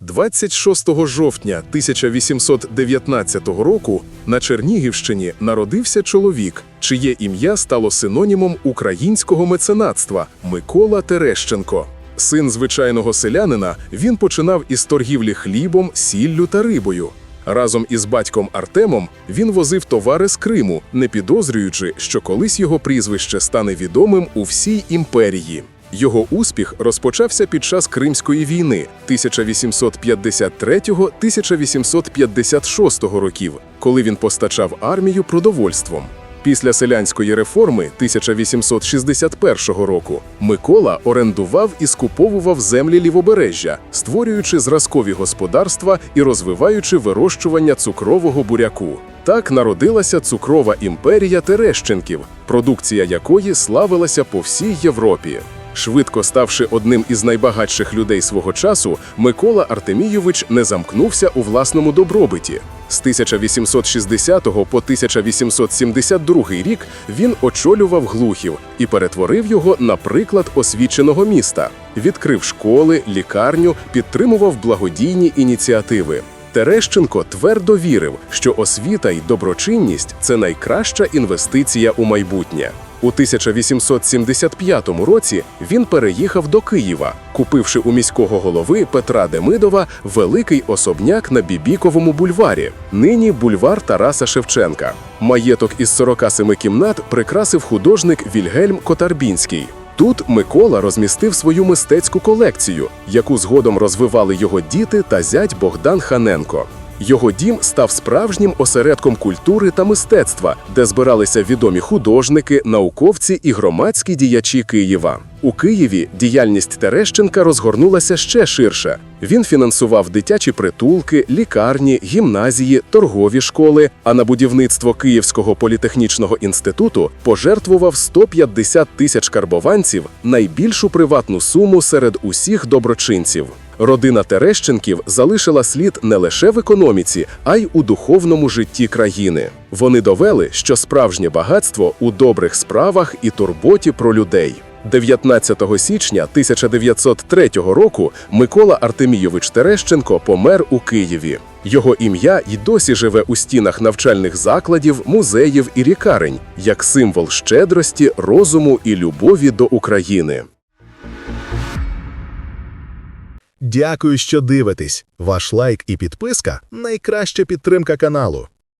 26 жовтня 1819 року на Чернігівщині народився чоловік, чиє ім'я стало синонімом українського меценатства Микола Терещенко. Син звичайного селянина, він починав із торгівлі хлібом, сіллю та рибою. Разом із батьком Артемом він возив товари з Криму, не підозрюючи, що колись його прізвище стане відомим у всій імперії. Його успіх розпочався під час Кримської війни 1853-1856 років, коли він постачав армію продовольством. Після селянської реформи 1861 року Микола орендував і скуповував землі лівобережжя, створюючи зразкові господарства і розвиваючи вирощування цукрового буряку. Так народилася цукрова імперія Терещенків, продукція якої славилася по всій Європі. Швидко ставши одним із найбагатших людей свого часу, Микола Артемійович не замкнувся у власному добробиті. З 1860 по 1872 рік він очолював Глухів і перетворив його на приклад освіченого міста. Відкрив школи, лікарню, підтримував благодійні ініціативи. Терещенко твердо вірив, що освіта й доброчинність це найкраща інвестиція у майбутнє. У 1875 році він переїхав до Києва, купивши у міського голови Петра Демидова великий особняк на Бібіковому бульварі, нині бульвар Тараса Шевченка. Маєток із 47 кімнат прикрасив художник Вільгельм Котарбінський. Тут Микола розмістив свою мистецьку колекцію, яку згодом розвивали його діти та зять Богдан Ханенко. Його дім став справжнім осередком культури та мистецтва, де збиралися відомі художники, науковці і громадські діячі Києва. У Києві діяльність Терещенка розгорнулася ще ширше. Він фінансував дитячі притулки, лікарні, гімназії, торгові школи. А на будівництво Київського політехнічного інституту пожертвував 150 тисяч карбованців найбільшу приватну суму серед усіх доброчинців. Родина Терещенків залишила слід не лише в економіці, а й у духовному житті країни. Вони довели, що справжнє багатство у добрих справах і турботі про людей. 19 січня 1903 року Микола Артемійович Терещенко помер у Києві. Його ім'я й досі живе у стінах навчальних закладів, музеїв і лікарень як символ щедрості, розуму і любові до України. Дякую, що дивитесь. Ваш лайк і підписка найкраща підтримка каналу.